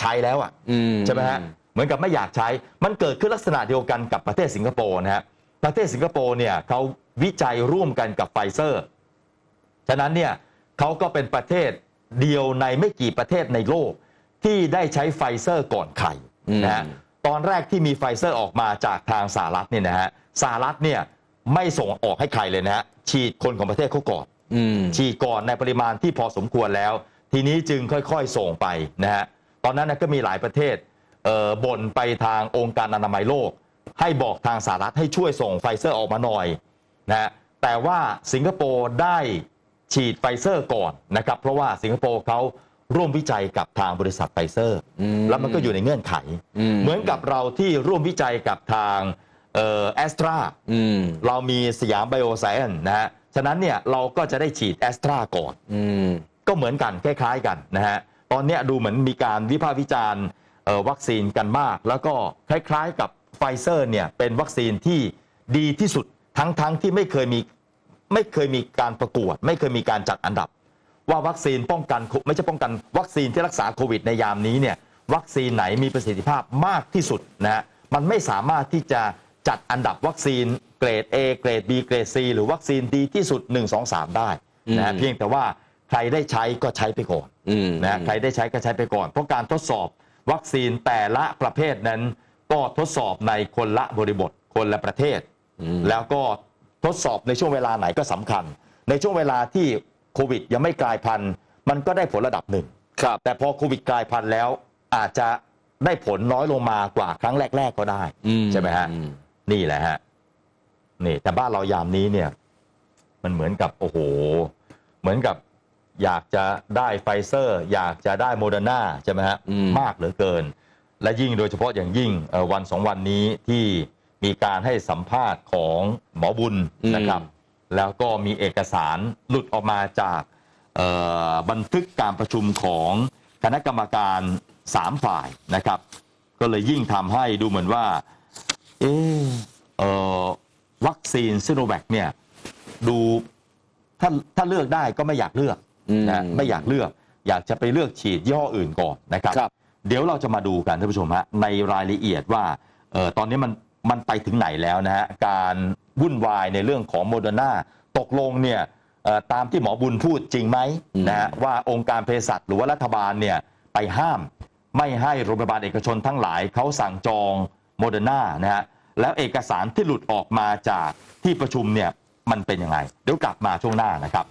ใช้แล้วอะอืมใช่ไหมฮะเหมือนกับไม่อยากใช้ มันเกิดขึ้นลักษณะเดียวกันกับประเทศสิงคโปร์นะฮะประเทศสิงคโปร์เนี่ยเขาวิจัยร่วมกันกับไฟเซอร์ ฉะนั้นเนี่ยเขาก็เป็นประเทศเดียวในไม่กี่ประเทศในโลก ที่ได้ใช้ไฟเซอร์ก่อนใครนะฮะตอนแรกที่มีไฟเซอร์ออกมาจากทางสหรัฐเนี่ยนะฮะสหรัฐเนี่ยไม่ส่งออกให้ใครเลยนะฮะฉีดคนของประเทศเขาก่อนอืมฉีดก่อนในปริมาณที่พอสมควรแล้ว ทีนี้จึงค่อย ๆ ส่งไปนะฮะ ตอนนั้นนะก็มีหลายประเทศเอ่อบ่นไปทางองค์การอนามัยโลก ให้บอกทางสหรัฐให้ช่วยส่งไฟเซอร์ออกมาหน่อยนะฮะแต่ว่าสิงคโปร์ได้ฉีดไฟเซอร์ก่อนนะครับ เพราะว่าสิงคโปร์เขาร่วมวิจัยกับทางบริษัทไฟเซอร์อืมแล้วมันก็อยู่ในเงื่อนไขอืมเหมือนกับเราที่ร่วมวิจัยกับทางเแอสตราอืมเรามีสยามไบโอไซเอนนะฮะฉะนั้นเนี่ยเราก็จะได้ฉีดแอสตราก่อนอืมก็เหมือนกันคล้ายๆกันนะฮะ ตอนเนี้ยดูเหมือนมีการวิพากษ์วิจารณ์เอ่อวัคซีนกันมาก แล้วก็คล้ายๆกับไฟเซอร์เนี่ยเป็นวัคซีนที่ดีที่สุดทั้งๆที่ไม่เคยมีไม่เคยมีการประกวด ไม่เคยมีการจัดอันดับ ว่าวัคซีนป้องกันไม่ใช่ป้องกัน วัคซีนที่รักษาโควิดในยามนี้เนี่ยวัคซีนไหนมีประสิทธิภาพมากที่สุดนะฮะมันไม่สามารถที่จะจัดอันดับวัคซีนเกรด A เกรด B เกรด C หรือวัคซีนดีที่สุด 1 2 3 ได้นะฮะอืมเพียงแต่ว่า ใครได้ใช้ก็ใช้ไปก่อนอืมนะฮะใครได้ใช้ก็ใช้ไปก่อน เพราะการทดสอบวัคซีนแต่ละประเภทนั้นก็ทดสอบในคนละบริบทคนละประเทศอืมแล้วก็ทดสอบในช่วงเวลาไหนก็สำคัญ ในช่วงเวลาที่โควิดยังไม่กลายพันธุ์ มันก็ได้ผลระดับหนึ่งครับ แต่พอโควิดกลายพันธุ์แล้ว อาจจะได้ผลน้อยลงมากว่าครั้งแรก ๆก็ได้อืใช่ไหมฮะอืมนี่แหละฮะนี่ แต่บ้านเรายามนี้เนี่ย มันเหมือนกับโอ้โห เหมือนกับ อยากจะได้ไฟเซอร์ อยากจะได้โมเดอร์นาใช่ไหมฮะอืมมากเหลือเกิน และยิ่งโดยเฉพาะอย่างยิ่งเอ่อวันสองวันนี้ที่มีการให้สัมภาษณ์ของหมอบุญนะครับ แล้วก็มีเอกสารหลุดออกมาจากเอ่อบันทึกการประชุมของคณะกรรมการ3ฝ่ายนะครับ ก็เลยยิ่งทำให้ดูเหมือนว่า เออเอ่อวัคซีนซิโนแวคเนี่ยดูถ้าถ้าเลือกได้ก็ไม่อยากเลือกอืม นะไม่อยากเลือก อยากจะไปเลือกฉีดยี่ห้ออื่นก่อนนะครับ ครับ เดี๋ยวเราจะมาดูกันท่านผู้ชมฮะในรายละเอียดว่าเออตอนนี้มันมันไปถึงไหนแล้วนะฮะการวุ่นวายในเรื่องของโมเดอร์นาตกลงเนี่ยเอ่อตามที่หมอบุญพูดจริงไหมอืมนะฮะว่าองค์การเภสัชหรือว่ารัฐบาลเนี่ยไปห้าม ไม่ให้โรงพยาบาลเอกชนทั้งหลายเขาสั่งจองโมเดอร์นานะฮะแล้วเอกสารที่หลุดออกมาจากที่ประชุมเนี่ยมันเป็นยังไง เดี๋ยวกลับมาช่วงหน้านะครับ